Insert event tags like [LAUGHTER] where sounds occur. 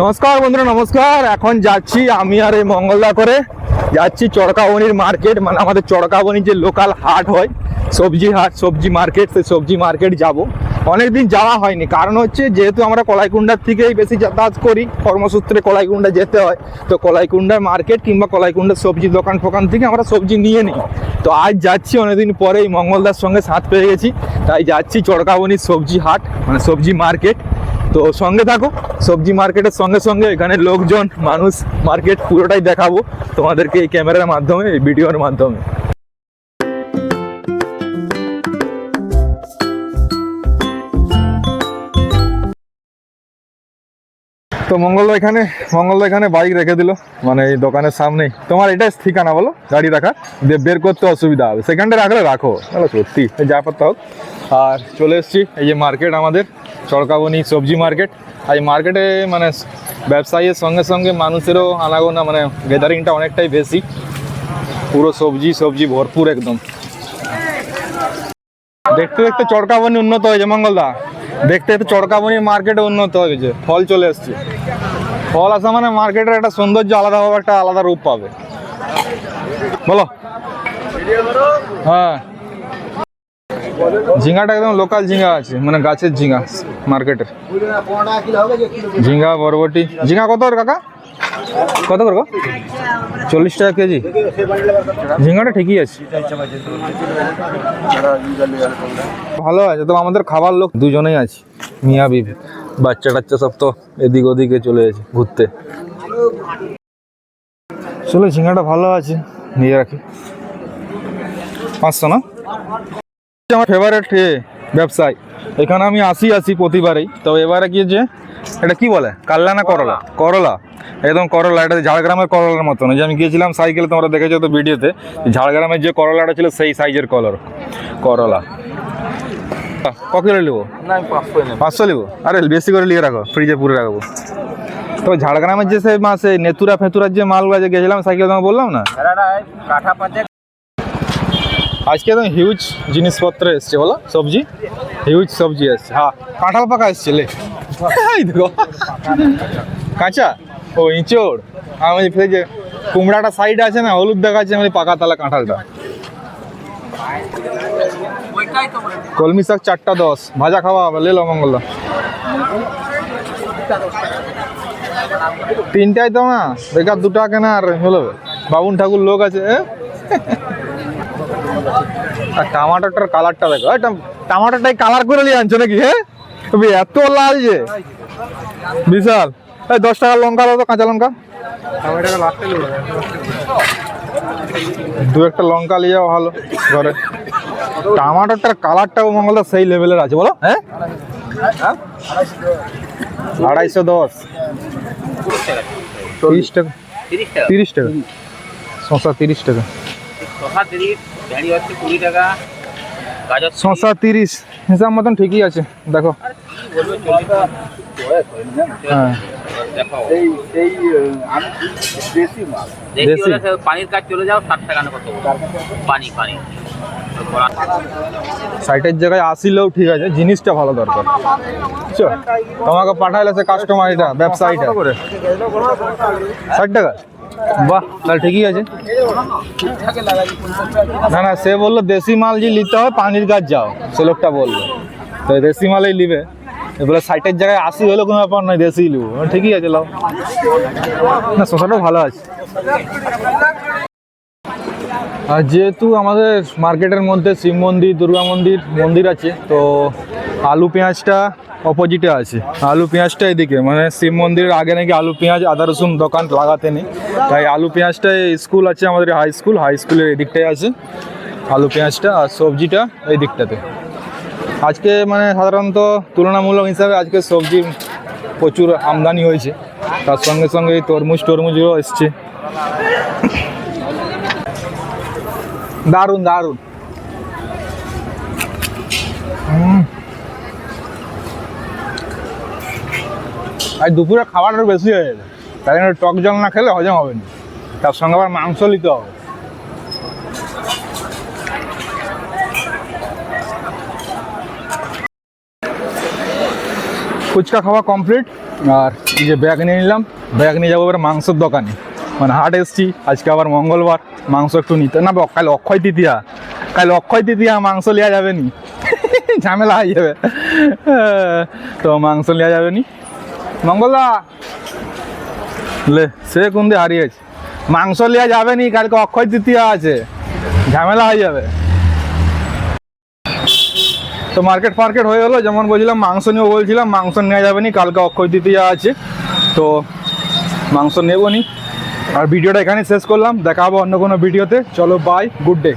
নমস্কার বন্ধুরা, নমস্কার। এখন যাচ্ছি আমি আর এই মঙ্গলদা করে। যাচ্ছি চড়কাবনির মার্কেট মানে আমাদের চড়কাবনির যে লোকাল হাট হয়, সবজি হাট, সবজি মার্কেট সেই সবজি মার্কেট যাব। অনেকদিন যাওয়া হয়নি। কারণ হচ্ছে, যেহেতু আমরা কলাইকুণ্ডার থেকেই বেশি যাতায়াত করি, কর্মসূত্রে কলাইকুণ্ডা যেতে হয়, তো কলাইকুণ্ডার মার্কেট কিংবা কলাইকুণ্ডার সবজি দোকান ফোকান থেকে আমরা সবজি নিয়ে নিই। তো আজ যাচ্ছি, অনেকদিন পরেই মঙ্গলদার সঙ্গে সাথ পেয়ে গেছি। তাই যাচ্ছি চড়কাবনির সবজি হাট মানে সবজি মার্কেট তো সঙ্গে থাকো, সবজি মার্কেটের সঙ্গে সঙ্গে এখানে লোকজন, মানুষ, মার্কেট পুরোটাই দেখাবো তোমাদেরকে এই ক্যামেরার মাধ্যমে, এই ভিডিওর মাধ্যমে। তো মঙ্গলদা এখানে মঙ্গলদা এখানে বাইক রেখে দিল মানে এই দোকানের সামনেই। তোমার এটাই ঠিকানা বলো, গাড়ি রাখার, দিয়ে বের করতে অসুবিধা হবে। সেখানটা রাখলে রাখো সত্যি যা পারতে হোক। আর চলে এসেছি, এই যে মার্কেট আমাদের। চড়কাবনি সবজি মার্কেট। আর এই মার্কেটে মানে ব্যবসায়ীর সঙ্গে সঙ্গে মানুষেরও আনাগোনা মানে গ্যাদারিংটা অনেকটাই বেশি। পুরো সবজি সবজি ভরপুর একদম। দেখতে দেখতে চড়কাবনি উন্নত হয়েছে মঙ্গলদা দেখতে দেখতে চড়কাবনি মার্কেটে উন্নত হয়েছে, ফল চলে এসছে। ফল আসা মানে মার্কেটের একটা সৌন্দর্য আলাদা হবে একটা আলাদা রূপ পাবে। বলো। হ্যাঁ। ঝিঙ্গাটা একদম লোকাল ঝিঙ্গা আছে মানে গাছের ঝিঙ্গা মার্কেটের ঝিঙ্গা, বরবটি। ঝিঙ্গা কত করে কাকা? কত করে? চল্লিশ টাকা কেজি। ঝিঙ্গাটা ঠিকই আছে। ভালো আছে তো আমাদের খাবার লোক দুজনেই আছে। মিয়া, বিবি। বাচ্চা টাচ্চা সব তো এদিক ওদিকে চলে গেছে, ঘুরতে। চলো, ঝিঙ্গাটা ভালো আছে। নিয়ে রাখি। পাঁচশো না? আমার ফেভারিট ব্যবসায়। এখানে আমি আসি আসি প্রতিবারেই। তো এবারে কি যে এটা কি বলে? কাল্লা না করলা? করলা। একদম করলা। এটা ঝাড়গ্রামের করলার মতন। এই যে আমি গিয়েছিলাম সাইকেলে তোমরা দেখেছ তো ভিডিওতে ঝাড়গ্রামের যে করলাটা ছিল সেই সাইজের কলর করলা। ক কিলো নেব। পাঁচশো নেব? আরে বেশি করে নিয়ে রাখো। ফ্রিজে পুরে রাখব। তো ঝাড়গ্রামের যে সে মাসে নেতুরা ফেতুরার যে মালগুলো যে গেছিলাম সাইকেল তোমাকে বললাম না? আজকে একদম হিউজ জিনিসপত্র এসছে, বলো, সবজি? হিউজ সবজি এসছে হ্যাঁ। কাঁঠাল পাকা এসছে, লে। কাঁচা? ও, ইঁচড়। আমি ফেলে যে কুমড়াটা সাইড আছে না, হলুদ দেখাচ্ছে, আমি পাকা তালা কাঁঠালটা। কলমি শাক চারটা দশ, ভাজা খাওয়া হবে লেলো মঙ্গলদা তিনটাই তো না বেকার দুটা কেনা আর হলো। বাবুন ঠাকুর লোক আছে? আর টমাটোটার কালারটা দেখো। এই টাম- কালার করে নিয়ে আনছো নাকি হ্যাঁ? তুমি এত লাল যে। বিশাল। এই দশ টাকার লঙ্কা দাও তো কাঁচা লঙ্কা। দু একটা লঙ্কা নিয়ে যাও ভালো ঘরে। টমাটোটার কালারটাও মঙ্গলদা সেই লেভেলের আছে বলো হ্যাঁ? আড়াইশো দশ। তিরিশ টাকা। তিরিশ টাকা। তিরিশ টাকা। শশা তিরিশ টাকা। শশা তিরিশ। ভেড়ি হচ্ছে কুড়ি টাকা গাজর শশা তিরিশ হিসাব মতন ঠিকই আছে দেখো। হ্যাঁ। দেখো দেশি? দেখি হলে সে পানির কাজ চলে যাও ষাট টাকা কত পানি পানি। সাইটের জায়গায় আসিলেও ঠিক আছে জিনিসটা ভালো দরকার। বুঝছ? তোমাকে পাঠাইলে সে কাস্টমার এটা ব্যবসা এটা ষাট টাকা? বাহ, তাহলে ঠিকই আছে। না না, সে বলল দেশি মাল যে নিতে হয়, পানির কাজ যাও। সে লোকটা বলল। তো দেশি মালেই নিবে। এবারে সাইটের জায়গায় আসি হলো কোনো ব্যাপার নয় দেশি নিবো। ঠিকই আছে, লাও। না, শশাটাও ভালো আছে। আর যেহেতু আমাদের মার্কেটের মধ্যে শিব মন্দির, দুর্গা মন্দির মন্দির আছে, তো আলু, পেঁয়াজটা অপোজিটে আছে। আলু পেঁয়াজটা এদিকে মানে শিব মন্দিরের আগে নাকি আলু পেঁয়াজ, আদা, রসুন দোকান লাগাতে নেই। তাই আলু পেঁয়াজটা স্কুল আছে আমাদের হাই স্কুল, হাই স্কুলের এদিকটাই আছে আলু পেঁয়াজটা আর সবজিটা এই দিকটাতে আজকে মানে সাধারণত তুলনামূলক হিসাবে আজকে সবজি প্রচুর আমদানি হয়েছে। তার সঙ্গে সঙ্গে এই তরমুজ, টরমুজও এসছে। দারুণ দারুণ আজ দুপুরে খাবারটা বেশি হয়ে গেছে তাই জন্য টক জল না খেলে হজম হবে না। তার সঙ্গে আবার মাংস নিতে হবে। ফুচকা খাওয়া কমপ্লিট আর এই যে ব্যাগ নিয়ে নিলাম। ব্যাগ নিয়ে যাব এবার মাংসের দোকানে। মানে হাট এসছি। আজকে আবার মঙ্গলবার। মাংস একটু নিতে না কাল অক্ষয় তৃতীয়া। কাল অক্ষয় তৃতীয়া মাংস নেওয়া যাবে নি। [LAUGHS] ঝামেলা হয়ে যাবে। তো মাংস নেওয়া যাবে নি। মঙ্গলদা। লে, সে কোন দিয়ে হারিয়েছে? মাংস নেওয়া যাবে নি, কালকে অক্ষয় তৃতীয়া আছে। ঝামেলা হয়ে যাবে। তো মার্কেট ফার্কেট হয়ে গেলো, যেমন বলছিলাম, মাংস নিয়েও বলছিলাম, মাংস নেওয়া যাবে নি, কালকে অক্ষয় তৃতীয়া আছে। তো মাংস নেব নি। আর ভিডিওটা এখানে শেষ করলাম, দেখাবো অন্য কোনো ভিডিওতে। চলো বাই গুড ডে